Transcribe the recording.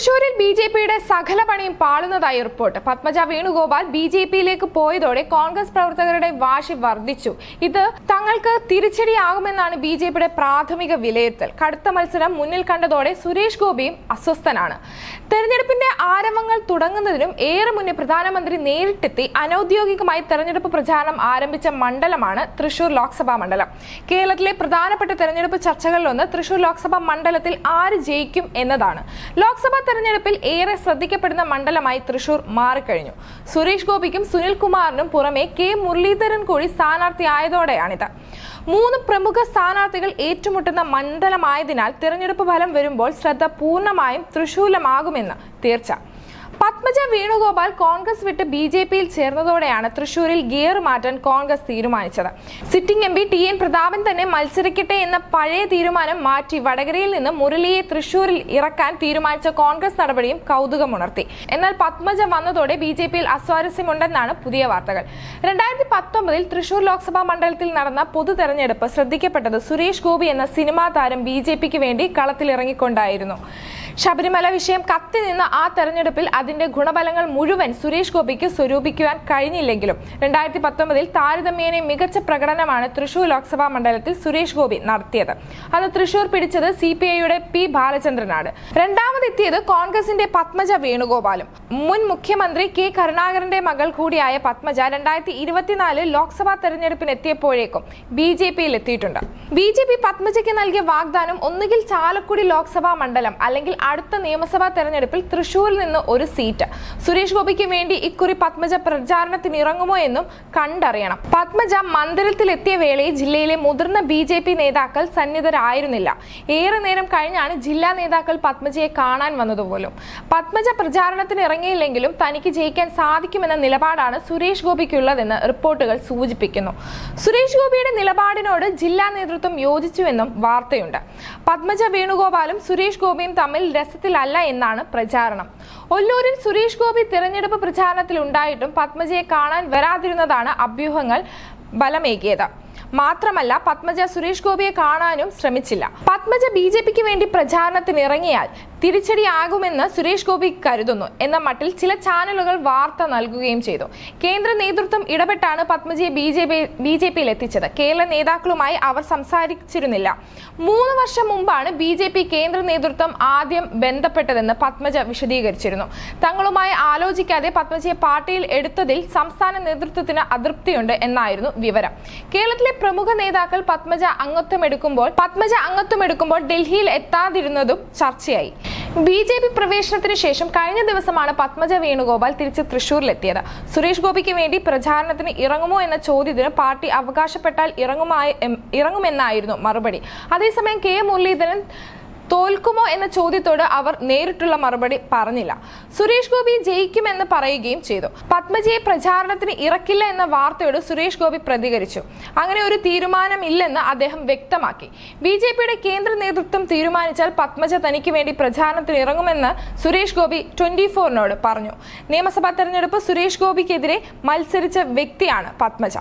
തൃശൂരിൽ B J പിയുടെ സകല പണിയും പാളുന്നതായി report. Padmaja Venugopal B J പിയിലേക്ക് പോയതോടെ കോൺഗ്രസ് പ്രവർത്തകരുടെ വാശി വർദ്ധിച്ചു. ഇത് തങ്ങൾക്ക് തിരിച്ചടിയാകുമെന്നാണ് ബി ജെ പിയുടെ പ്രാഥമിക വിലയിരുത്തൽ. കടുത്ത മത്സരം മുന്നിൽ കണ്ടതോടെ സുരേഷ് ഗോപിയും അസ്വസ്ഥനാണ്. തെരഞ്ഞെടുപ്പിന്റെ ആരംഭങ്ങൾ തുടങ്ങുന്നതിനും ഏറെ മുന്നേ പ്രധാനമന്ത്രി നേരിട്ടെത്തി അനൌദ്യോഗികമായി തെരഞ്ഞെടുപ്പ് പ്രചാരണം ആരംഭിച്ച മണ്ഡലമാണ് തൃശൂർ ലോക്സഭാ മണ്ഡലം. കേരളത്തിലെ പ്രധാനപ്പെട്ട തെരഞ്ഞെടുപ്പ് ചർച്ചകളിലൊന്ന് തൃശൂർ ലോക്സഭാ മണ്ഡലത്തിൽ ആര് ജയിക്കും എന്നതാണ്. ലോക്സഭാ തെരഞ്ഞെടുപ്പിൽ ഏറെ ശ്രദ്ധിക്കപ്പെടുന്ന മണ്ഡലമായി തൃശൂർ മാറിക്കഴിഞ്ഞു. സുരേഷ് ഗോപിക്കും സുനിൽകുമാറിനും പുറമെ കെ മുരളീധരൻ കൂടി സ്ഥാനാർത്ഥിയായതോടെയാണിത് മൂന്ന് പ്രമുഖ സ്ഥാനാർത്ഥികൾ ഏറ്റുമുട്ടുന്ന മണ്ഡലമായതിനാൽ തിരഞ്ഞെടുപ്പ് ഫലം വരുമ്പോൾ ശ്രദ്ധ പൂർണമായും തൃശൂലമാകുമെന്ന് തീർച്ച. പത്മജ വേണുഗോപാൽ കോൺഗ്രസ് വിട്ട് ബി ജെ പിയിൽ ചേർന്നതോടെയാണ് തൃശൂരിൽ ഗിയർ മാറ്റാൻ കോൺഗ്രസ് തീരുമാനിച്ചത്. Sitting M P T N Prathapan തന്നെ മത്സരിക്കട്ടെ എന്ന പഴയ തീരുമാനം മാറ്റി വടകരയിൽ നിന്ന് മുരളിയെ തൃശൂരിൽ ഇറക്കാൻ തീരുമാനിച്ച കോൺഗ്രസ് നടപടിയും കൗതുകമുണർത്തി. എന്നാൽ പത്മജ വന്നതോടെ ബി ജെ പിയിൽ അസ്വാരസ്യമുണ്ടെന്നാണ് പുതിയ വാർത്തകൾ. രണ്ടായിരത്തി പത്തൊമ്പതിൽ തൃശൂർ ലോക്സഭാ മണ്ഡലത്തിൽ നടന്ന പൊതു തെരഞ്ഞെടുപ്പ് ശ്രദ്ധിക്കപ്പെട്ടത് സുരേഷ് ഗോപി എന്ന സിനിമാ താരം ബി ജെ പിക്ക് വേണ്ടി കളത്തിലിറങ്ങിക്കൊണ്ടായിരുന്നു. ശബരിമല വിഷയം കത്തി നിന്ന ആ തെരഞ്ഞെടുപ്പിൽ അതിന്റെ ഗുണഫലങ്ങൾ മുഴുവൻ സുരേഷ് ഗോപിക്ക് സ്വരൂപിക്കുവാൻ കഴിഞ്ഞില്ലെങ്കിലും രണ്ടായിരത്തി പത്തൊമ്പതിൽ താരതമ്യേന മികച്ച പ്രകടനമാണ് തൃശൂർ ലോക്സഭാ മണ്ഡലത്തിൽ സുരേഷ് ഗോപി നടത്തിയത്. അന്ന് തൃശൂർ പിടിച്ചത് സി പി ഐയുടെ പി ബാലചന്ദ്രനാണ്. രണ്ടാമതെത്തിയത് കോൺഗ്രസിന്റെ പത്മജ വേണുഗോപാലും. മുൻ മുഖ്യമന്ത്രി കെ കരുണാകരന്റെ മകൾ കൂടിയായ പത്മജ രണ്ടായിരത്തി ഇരുപത്തിനാല് ലോക്സഭാ തെരഞ്ഞെടുപ്പിന് എത്തിയപ്പോഴേക്കും ബി ജെ പിയിൽ എത്തിയിട്ടുണ്ട് ബി ജെ പി പത്മജയ്ക്ക് നൽകിയ വാഗ്ദാനം ഒന്നുകിൽ ചാലക്കുടി ലോക്സഭാ മണ്ഡലം അല്ലെങ്കിൽ അടുത്ത നിയമസഭാ തെരഞ്ഞെടുപ്പിൽ തൃശൂരിൽ നിന്ന് ഒരു സീറ്റ്. സുരേഷ് ഗോപിക്ക് വേണ്ടി ഇക്കുറി പത്മജ പ്രചാരണത്തിന് ഇറങ്ങുമോ എന്നും കണ്ടറിയണം. പത്മജ മന്ദിരത്തിലെത്തിയ വേളയിൽ ജില്ലയിലെ മുതിർന്ന ബി ജെ പി നേതാക്കൾ സന്നിധരായിരുന്നില്ല. ഏറെ നേരം കഴിഞ്ഞാണ് ജില്ലാ നേതാക്കൾ പത്മജയെ കാണാൻ വന്നതുപോലും പത്മജ പ്രചാരണത്തിന് ഇറങ്ങിയില്ലെങ്കിലും തനിക്ക് ജയിക്കാൻ സാധിക്കുമെന്ന നിലപാടാണ് സുരേഷ് ഗോപിക്കുള്ളതെന്ന് റിപ്പോർട്ടുകൾ സൂചിപ്പിക്കുന്നു. സുരേഷ് ഗോപിയുടെ നിലപാടിനോട് ജില്ലാ നേതൃത്വം യോജിച്ചുവെന്നും വാർത്തയുണ്ട്. പത്മജ വേണുഗോപാലും സുരേഷ് ഗോപിയും തമ്മിൽ രസത്തിലല്ല എന്നാണ് പ്രചാരണം. ഒല്ലൂരിൽ സുരേഷ് ഗോപി തിരഞ്ഞെടുപ്പ് പ്രചാരണത്തിൽ ഉണ്ടായിട്ടും പത്മജയെ കാണാൻ വരാതിരുന്നതാണ് അഭ്യൂഹങ്ങൾ ബലമേകിയത്. മാത്രമല്ല പത്മജ സുരേഷ് ഗോപിയെ കാണാനും ശ്രമിച്ചില്ല. പത്മജ ബി ജെ പിക്ക് വേണ്ടി പ്രചാരണത്തിന് ഇറങ്ങിയാൽ തിരിച്ചടിയാകുമെന്ന് സുരേഷ് ഗോപി കരുതുന്നു. എന്ന മട്ടിൽ ചില ചാനലുകൾ വാർത്ത നൽകുകയും ചെയ്തു. കേന്ദ്ര നേതൃത്വം ഇടപെട്ടാണ് പത്മജിയെ B J P B J പിയിൽ എത്തിച്ചത് കേരള നേതാക്കളുമായി അവർ സംസാരിച്ചിരുന്നില്ല. മൂന്ന് വർഷം മുമ്പാണ് ബി ജെ പി കേന്ദ്ര നേതൃത്വം ആദ്യം ബന്ധപ്പെട്ടതെന്ന് പത്മജ വിശദീകരിച്ചിരുന്നു. തങ്ങളുമായി ആലോചിക്കാതെ പത്മജിയെ പാർട്ടിയിൽ എടുത്തതിൽ സംസ്ഥാന നേതൃത്വത്തിന് അതൃപ്തിയുണ്ട് എന്നായിരുന്നു വിവരം. കേരളത്തിലെ പ്രമുഖ നേതാക്കൾ പത്മജ അംഗത്വം എടുക്കുമ്പോൾ പത്മജ അംഗത്വം എടുക്കുമ്പോൾ ഡൽഹിയിൽ എത്താതിരുന്നതും ചർച്ചയായി. ബി ജെ പി പ്രവേശനത്തിന് ശേഷം കഴിഞ്ഞ ദിവസമാണ് പത്മജ വേണുഗോപാൽ തിരിച്ച് തൃശൂരിലെത്തിയത്. സുരേഷ് ഗോപിക്ക് വേണ്ടി പ്രചാരണത്തിന് ഇറങ്ങുമോ എന്ന ചോദ്യത്തിന് പാർട്ടി അവകാശപ്പെട്ടാൽ ഇറങ്ങുമായി ഇറങ്ങുമെന്നായിരുന്നു മറുപടി. അതേസമയം കെ മുരളീധരൻ തോൽക്കുമോ എന്ന ചോദ്യത്തോട് അവർ നേരിട്ടുള്ള മറുപടി പറഞ്ഞില്ല. സുരേഷ് ഗോപി ജയിക്കുമെന്ന് പറയുകയും ചെയ്തു. പത്മജിയെ പ്രചാരണത്തിന് ഇറക്കില്ല എന്ന വാർത്തയോട് സുരേഷ് ഗോപി പ്രതികരിച്ചു. അങ്ങനെ ഒരു തീരുമാനമില്ലെന്ന് അദ്ദേഹം വ്യക്തമാക്കി. ബി ജെ പിയുടെ കേന്ദ്ര നേതൃത്വം തീരുമാനിച്ചാൽ പത്മജ തനിക്ക് വേണ്ടി പ്രചാരണത്തിന് ഇറങ്ങുമെന്ന് സുരേഷ് ഗോപി ട്വന്റി ഫോറിനോട് പറഞ്ഞു. നിയമസഭാ തെരഞ്ഞെടുപ്പ് സുരേഷ് ഗോപിക്കെതിരെ മത്സരിച്ച വ്യക്തിയാണ് പത്മജ.